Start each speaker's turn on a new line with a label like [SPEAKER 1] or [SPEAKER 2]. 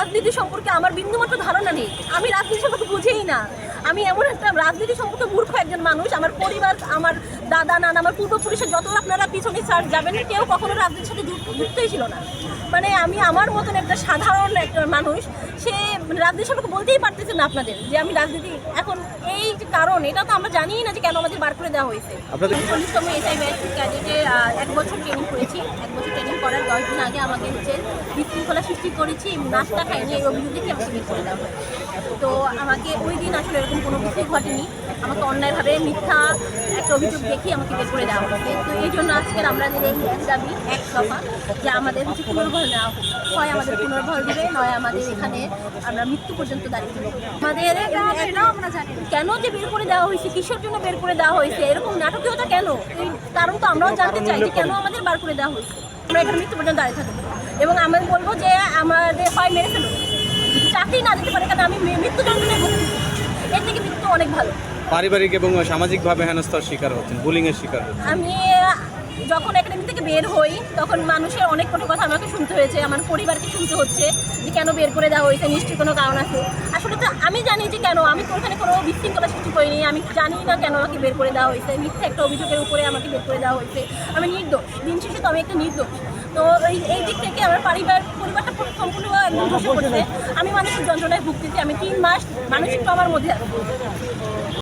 [SPEAKER 1] রাজনীতি সম্পর্কে আমার বিন্দুমাত্র ধারণা নেই। আমি রাজনীতি সম্পর্কে বুঝেই না। আমি এমন একটা রাজনীতি সম্পর্কে মূর্খ পরিবার আমার দাদা নানা আমার পূর্বপুরুষের যত আপনারা পিছনে সার যাবেন কেউ কখনো রাজনীতির সাথে যুক্তই ছিল না। মানে আমি আমার মতন একটা সাধারণ একটা মানুষ সে রাজনীতি সম্পর্কে বলতেই পারতেছে না আপনাদের যে আমি রাজনীতি এখন এই যে কারণ এটা তো আমরা জানিই না যে কেন আমাদের বার করে দেওয়া হয়েছে। চল্লিশতম এসআই ক্যাডেটে এক বছর ট্রেনিং করেছি। এক বছর ট্রেনিং করার দশ দিন আগে আমাকে হচ্ছে বিশৃঙ্খলা সৃষ্টি করেছি নাস্তা খাইনি এই অভিযোগ দেখে আমাকে বের করে দেওয়া হয় তো আমাকে ওই দিন আসলে এরকম কোনো কিছুই ঘটেনি। আমাকে অন্যায়ভাবে মিথ্যা একটা অভিযোগ দেখি আমাকে বের করে দেওয়া হয়েছে। তো এই জন্য আজকের আমরা এই এক দাবি, এক দফা যে আমাদের হচ্ছে পুনর্বল নেওয়া হয় আমাদের পুনর্বল দেবে নয় আমাদের এখানে আমরা মৃত্যু পর্যন্ত দাঁড়িয়ে আমাদের আমরা কেন যে বের করে দেওয়া হয়েছে, কিসের জন্য বের করে দেওয়া হয়েছে, এরকম নাটকীয়তা কেন? এই কারণ তো আমরাও জানতে চাই যে কেন আমাদের বার করে দেওয়া হয়েছে। আমরা এখানে মৃত্যু পর্যন্ত দাঁড়িয়ে থাকব। এবং আমি বলব যে আমাদের হয় মেরে যদি চাকরি না দিতে পারে কারণ আমি মৃ- অনেক ভালো।
[SPEAKER 2] পারিবারিক এবং সামাজিকভাবে হেনস্থার শিকার হচ্ছেন বুলিংয়ের শিকার হচ্ছেন।
[SPEAKER 1] আমি যখন একাডেমি থেকে বের হই তখন মানুষের অনেক কটু কথা আমাকে শুনতে হয়েছে আমার পরিবারকে শুনতে হচ্ছে যে কেন বের করে দেওয়া হয়েছে নিশ্চয়ই কোনো কারণ আছে। আসলে তো আমি জানি যে কেন আমি তো ওখানে কোনো বিশৃঙ্খলা সৃষ্টি করিনি আমি জানি না কেন আমাকে বের করে দেওয়া হয়েছে মিথ্যা একটা অভিযোগের উপরে আমাকে বের করে দেওয়া হয়েছে। আমি নির্দোষ দিন শেষে তো আমি একটা নির্দোষ। তো এই এই দিক থেকে আমার পরিবার পরিবারটা পুরো আমি মানসিক যন্ত্রণায় ভুগতেছি। আমি তিন মাস মানসিক ট্রমার মধ্যে